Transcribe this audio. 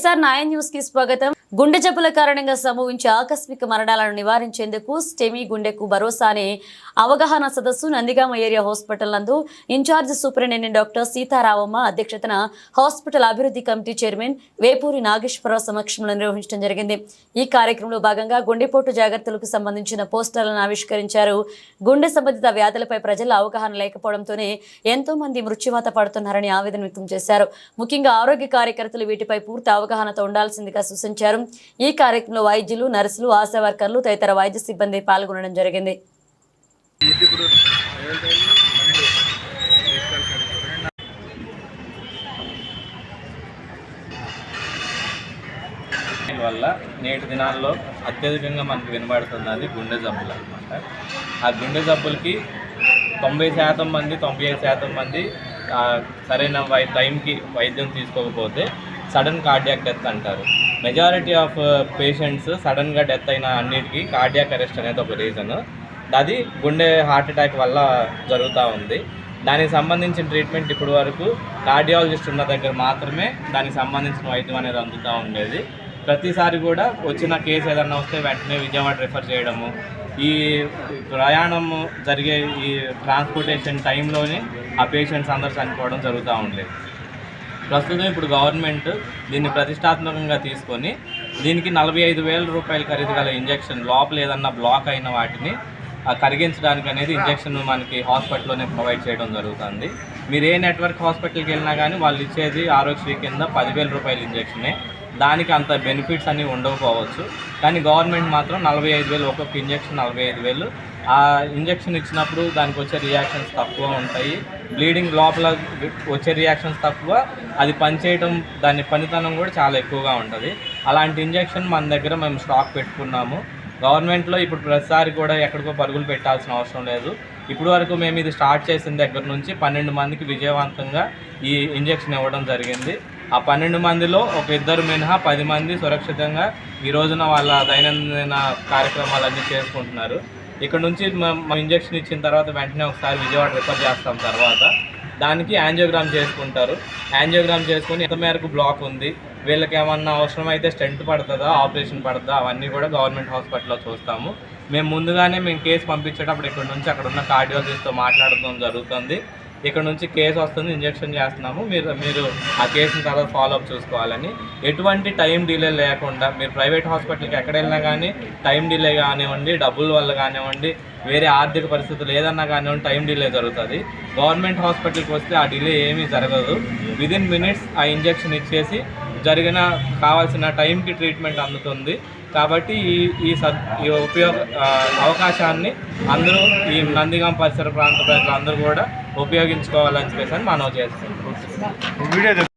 SR nine news కి స్వాగతం గుండె జబ్బుల కారణంగా సంభవించే ఆకస్మిక మరణాలను నివారించేందుకు స్టెమీ గుండెకు భరోసా అనే అవగాహన సదస్సు నందిగామ ఏరియా హాస్పిటల్ నందు ఇన్ఛార్జ్ సూపరింటెండెంట్ డాక్టర్ సీతారామమ్మ అధ్యక్షతన హాస్పిటల్ అభివృద్ధి కమిటీ చైర్మన్ వేపూరి నాగేశ్వరరావు సమక్షంలో నిర్వహించడం జరిగింది. ఈ కార్యక్రమంలో భాగంగా గుండెపోటు జాగ్రత్తలకు సంబంధించిన పోస్టర్లను ఆవిష్కరించారు. గుండె సంబంధిత వ్యాధులపై ప్రజల అవగాహన లేకపోవడంతోనే ఎంతో మంది మృత్యువాత పడుతున్నారని ఆవేదన వ్యక్తం చేశారు. ముఖ్యంగా ఆరోగ్య కార్యకర్తలు వీటిపై పూర్తి అవగాహనతో ఉండాల్సిందిగా సూచించారు. ఈ కార్యక్రమంలో వైద్యులు నర్సులు ఆశా వర్కర్లు తదితర వైద్య సిబ్బంది పాల్గొనడం జరిగింది. వల్ల నేటి దినాల్లో అత్యధికంగా మనకు వినబడుతున్నది గుండె జబ్బులు అనమాట ఆ గుండె జబ్బులకి తొంభై శాతం మంది తొంభై ఐదు శాతం మంది సరైన వై టైంకి వైద్యం తీసుకోకపోతే సడన్ కార్డియాక్ డెత్ అంటారు. మెజారిటీ ఆఫ్ పేషెంట్స్ సడన్గా డెత్ అయిన అన్నిటికీ కార్డియాక్ అరెస్ట్ అనేది ఒక రీజన్ అది గుండె హార్ట్ అటాక్ వల్ల జరుగుతూ ఉంది. దానికి సంబంధించిన ట్రీట్మెంట్ ఇప్పుడు వరకు కార్డియాలజిస్ట్ ఉన్న దగ్గర మాత్రమే దానికి సంబంధించిన వైద్యం అనేది అందుతూ ఉండేది. ప్రతిసారి కూడా వచ్చిన కేసు ఏదన్నా వస్తే వెంటనే విజయవాడ రిఫర్ చేయడము. ఈ ప్రయాణం జరిగే ఈ ట్రాన్స్పోర్టేషన్ టైంలోనే ఆ పేషెంట్స్ అందరూ చనిపోవడం జరుగుతూ ఉండేది. ప్రస్తుతం ఇప్పుడు గవర్నమెంట్ దీన్ని ప్రతిష్టాత్మకంగా తీసుకొని దీనికి నలభై ఐదు వేల రూపాయల ఖరీదు గల ఇంజెక్షన్ లోపల ఏదన్నా బ్లాక్ అయిన వాటిని కరిగించడానికి అనేది ఇంజెక్షన్ మనకి హాస్పిటల్లోనే ప్రొవైడ్ చేయడం జరుగుతుంది. మీరు ఏ నెట్వర్క్ హాస్పిటల్కి వెళ్ళినా కానీ వాళ్ళు ఇచ్చేది ఆరోగ్యశ్రీ కింద పదివేల రూపాయల ఇంజెక్షనే. దానికి అంత బెనిఫిట్స్ అన్నీ ఉండకపోవచ్చు. కానీ గవర్నమెంట్ మాత్రం నలభై ఐదు వేలు ఒక్కొక్క ఇంజెక్షన్ నలభై ఐదు వేలు ఆ ఇంజెక్షన్ ఇచ్చినప్పుడు దానికి వచ్చే రియాక్షన్స్ తక్కువ ఉంటాయి. బ్లీడింగ్ లోపల వచ్చే రియాక్షన్స్ తక్కువ. అది పనిచేయడం దాని పనితనం కూడా చాలా ఎక్కువగా ఉంటుంది. అలాంటి ఇంజెక్షన్ మన దగ్గర మేము స్టాక్ పెట్టుకున్నాము. గవర్నమెంట్లో ఇప్పుడు ప్రతిసారి కూడా ఎక్కడికో పరుగులు పెట్టాల్సిన అవసరం లేదు. ఇప్పుడు వరకు మేము ఇది స్టార్ట్ చేసిన దగ్గర నుంచి పన్నెండు మందికి విజయవంతంగా ఈ ఇంజెక్షన్ ఇవ్వడం జరిగింది. ఆ పన్నెండు మందిలో ఒక ఇద్దరు మినహా పది మంది సురక్షితంగా ఈ రోజున వాళ్ళ దైనందిన కార్యక్రమాలన్నీ చేసుకుంటున్నారు. ఇక్కడ నుంచి మేము ఇంజెక్షన్ ఇచ్చిన తర్వాత వెంటనే ఒకసారి విజయవాడ రిఫర్ చేస్తాం తర్వాత. దానికి యాంజియోగ్రామ్ చేసుకుంటారు. యాంజియోగ్రామ్ చేసుకుని ఎంత మేరకు బ్లాక్ ఉంది వీళ్ళకి ఏమన్నా అవసరమైతే స్టెంట్ పడుతుందా ఆపరేషన్ పడుతుందా అవన్నీ కూడా గవర్నమెంట్ హాస్పిటల్లో చూస్తాము. మేము ముందుగానే మేము కేసు పంపించేటప్పుడు ఇక్కడ నుంచి అక్కడ ఉన్న కార్డియాలజిస్ట్తో మాట్లాడడం జరుగుతుంది. ఇక్కడ నుంచి కేసు వస్తుంది ఇంజెక్షన్ చేస్తున్నాము. మీరు మీరు ఆ కేసుని తర్వాత ఫాలోఅప్ చూసుకోవాలని. ఎటువంటి టైం డిలే లేకుండా మీరు ప్రైవేట్ హాస్పిటల్కి ఎక్కడ వెళ్ళినా కానీ టైం డిలే కానివ్వండి డబ్బుల వల్ల కానివ్వండి వేరే ఆర్థిక పరిస్థితులు ఏదన్నా కానివ్వండి టైం డిలే జరుగుతుంది. గవర్నమెంట్ హాస్పిటల్కి వస్తే ఆ డిలే ఏమీ జరగదు. విదిన్ మినిట్స్ ఆ ఇంజెక్షన్ ఇచ్చేసి జరిగిన కావాల్సిన టైంకి ట్రీట్మెంట్ అందుతుంది. కాబట్టి ఈ ఈ సద్ ఈ ఉపయోగ అవకాశాన్ని అందరూ ఈ నందిగాం పరిసర ప్రాంత ప్రజలందరూ కూడా ఉపయోగించుకోవాలని చెప్పేసి అని మనం చేస్తాం